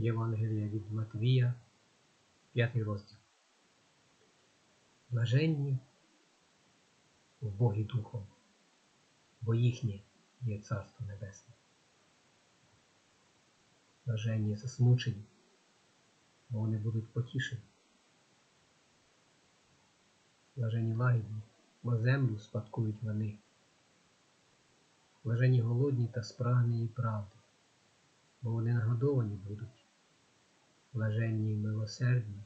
Євангелія від Матвія, 5 розділ. Блаженні в Богі Духом, бо їхнє є Царство Небесне. Блаженні засмучені, бо вони будуть потішені. Блаженні лагідні, бо землю спадкують вони. Блаженні голодні та спрагнені правди, бо вони нагодовані будуть. Блаженні милосердні,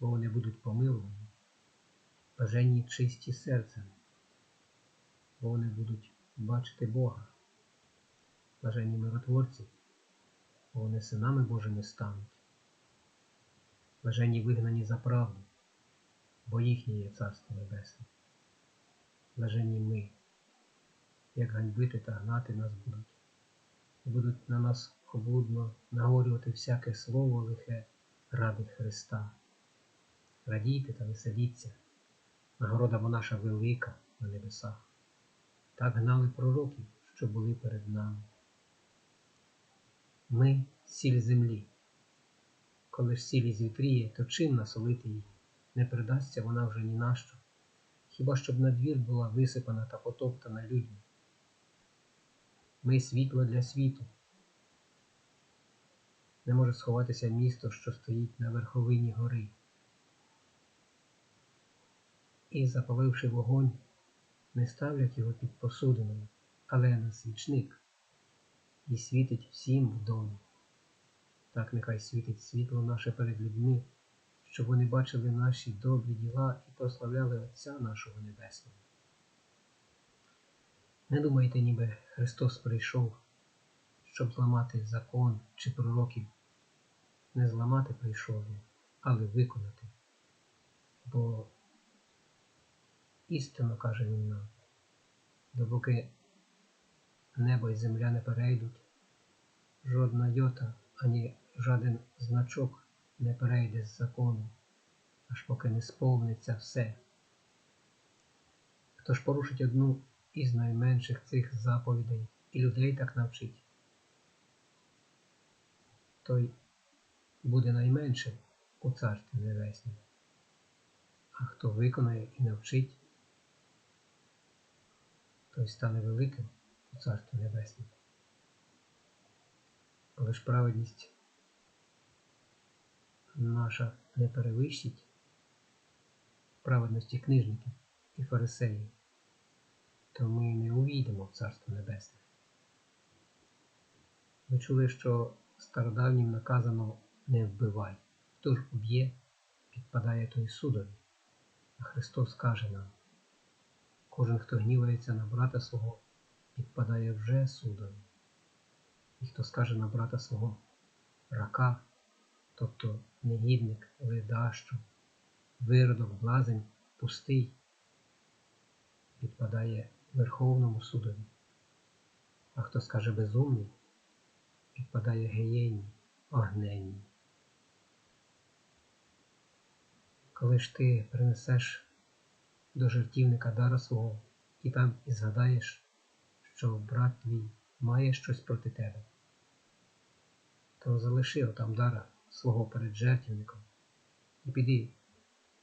бо вони будуть помилувані. Блаженні чисті серцем, бо вони будуть бачити Бога. Блаженні миротворці, бо вони синами Божими стануть. Блаженні вигнані за правду, бо їхнє є Царство Небесне. Блаженні ми, як ганьбити та гнати нас будуть, і будуть на нас облудно нагорювати всяке слово лихе ради Христа. Радійте та веселіться, нагорода бо наша велика на небесах. Так гнали пророків, що були перед нами. Ми сіль землі. Коли ж сіль звітріє, то чим насолити її? Не придасться вона вже ні на що, хіба щоб на двір була висипана та потоптана людьми. Ми світло для світу. Не може сховатися місто, що стоїть на верховині гори. І, запаливши вогонь, не ставлять його під посудиною, але на свічник і світить всім в домі. Так нехай світить світло наше перед людьми, щоб вони бачили наші добрі діла і прославляли Отця нашого Небесного. Не думайте, ніби Христос прийшов, щоб зламати закон чи пророків. Не зламати прийшов він, але виконати. Бо істинно каже він нам, допоки небо і земля не перейдуть, жодна йота, ані жоден значок не перейде з закону, аж поки не сповниться все. Хто ж порушить одну із найменших цих заповідей і людей так навчить, той буде найменшим у царстві небесному. А хто виконає і навчить, той стане великим у царстві небесному. Але ж праведність наша не перевищить праведності книжників і фарисеїв, то ми не увійдемо в Царство Небесне. Ви чули, що стародавнім наказано не вбивай, хто ж уб'є, підпадає той судові. А Христос каже нам, кожен, хто гнівається на брата свого, підпадає вже судові. І хто скаже на брата свого рака, тобто негідник, ледащо, виродок, блазень, пустий, підпадає Верховному судові. А хто скаже безумний, підпадає геєнні, огненні. Коли ж ти принесеш до жертівника дара свого і там і згадаєш, що брат твій має щось проти тебе, то залиши отам дара свого перед жертівником і піди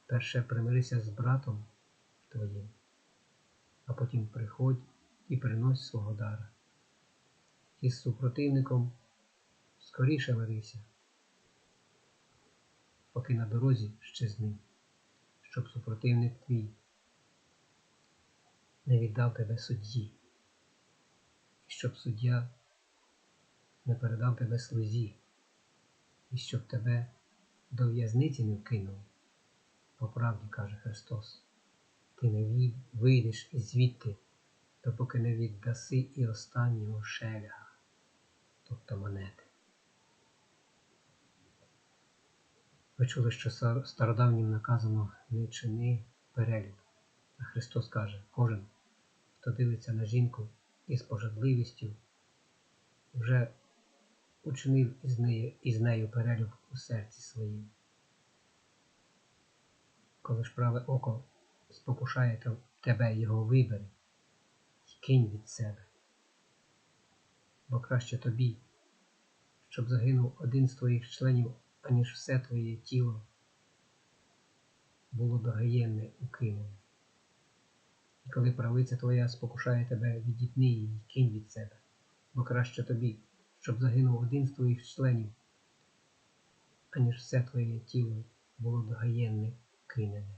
перше примирися з братом твоїм, а потім приходь і принось свого дара. І з супротивником скоріше мирися, поки на дорозі ще з ним, щоб супротивник твій не віддав тебе судді, щоб суддя не передав тебе слузі, і щоб тебе до в'язниці не вкинув. По правді каже Христос, ти не вийдеш звідти, допоки не віддаси і останнього шеляга, тобто монети. Ви чули, що стародавнім наказано не чини перелюб, а Христос каже, кожен, хто дивиться на жінку із пожадливістю, вже учинив із нею, із нею перелюб у серці своїм. Коли ж праве око спокушає тебе його вибери, кинь від себе, бо краще тобі, щоб загинув один з твоїх членів, аніж все твоє тіло було догаєнне укинене. І коли правиця твоя спокушає тебе, відітни її кинь від себе, бо краще тобі, щоб загинув один з твоїх членів, аніж все твоє тіло було догаєнне кинене.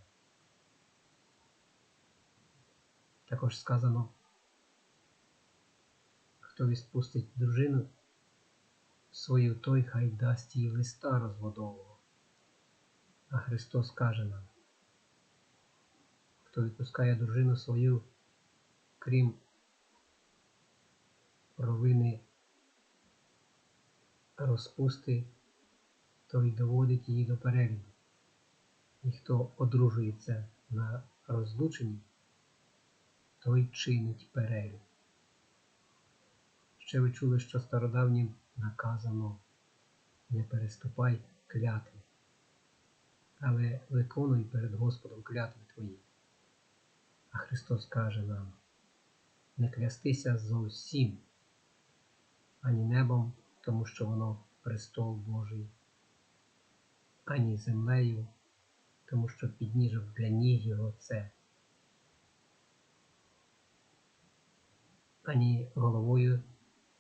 Також сказано, хто відпустить дружину свою, той хай дасть їй листа розводового. А Христос каже нам, хто відпускає дружину свою, крім провини розпусти, той доводить її до переліку. І хто одружується на розлученні, той чинить перелік. Ще ви чули, що стародавнім наказано не переступай клятви, але виконуй перед Господом клятви твої. А Христос каже нам, не клястися зовсім, ані небом, тому що воно престол Божий, ані землею, тому що підніжок для ніг його це. Ані головою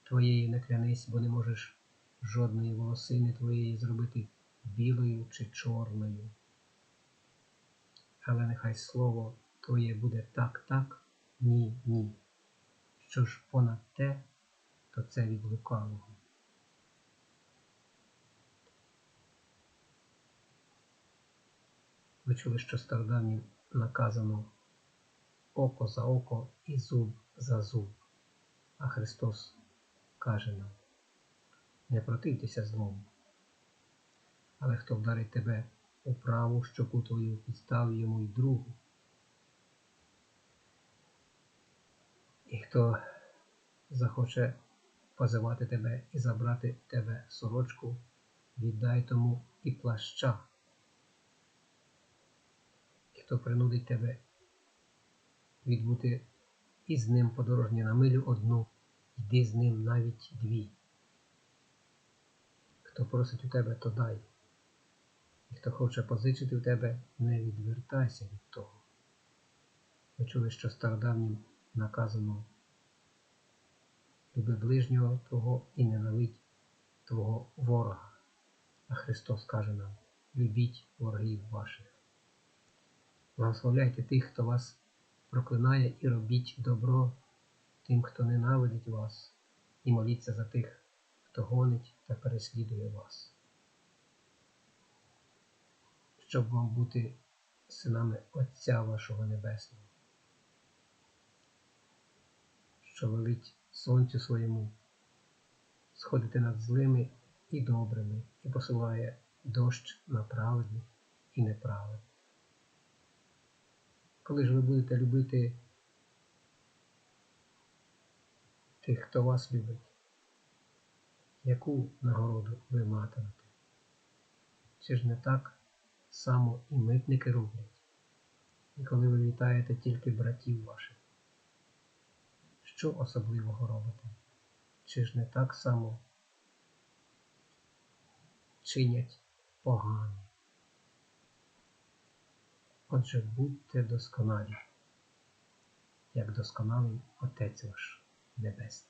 твоєю не клянись, бо не можеш жодної волосини твоєї зробити білою чи чорною. Але нехай слово твоє буде так, так, ні, ні. Що ж понад те, то це від лукавого. Ви чули, що стародавнім наказано око за око і зуб за зуб. А Христос каже нам, не противтеся злому. Але хто вдарить тебе у праву щоку твою, підстав йому й другу. І хто захоче позивати тебе і забрати тебе сорочку, віддай тому і плаща. І хто принудить тебе відбути із ним подорожні на милю одну, йди з ним навіть дві. Хто просить у тебе, то дай. І хто хоче позичити в тебе, не відвертайся від того. Ви чули, що стародавнім наказано люби ближнього Твого і ненавидь Твого ворога. А Христос каже нам, любіть ворогів ваших. Благословляйте тих, хто вас проклинає, і робіть добро тим, хто ненавидить вас, і моліться за тих, хто гонить та переслідує вас. Щоб вам бути синами Отця вашого Небесного, що велить сонцю своєму, сходити над злими і добрими, і посилає дощ на праведних і неправедних. Коли ж ви будете любити тих, хто вас любить, яку нагороду ви матимете? Чи ж не так само і митники роблять? І коли ви вітаєте тільки братів ваших, що особливого робите? Чи ж не так само чинять погане? Отже, будьте досконалі, як досконалий Отець ваш the best.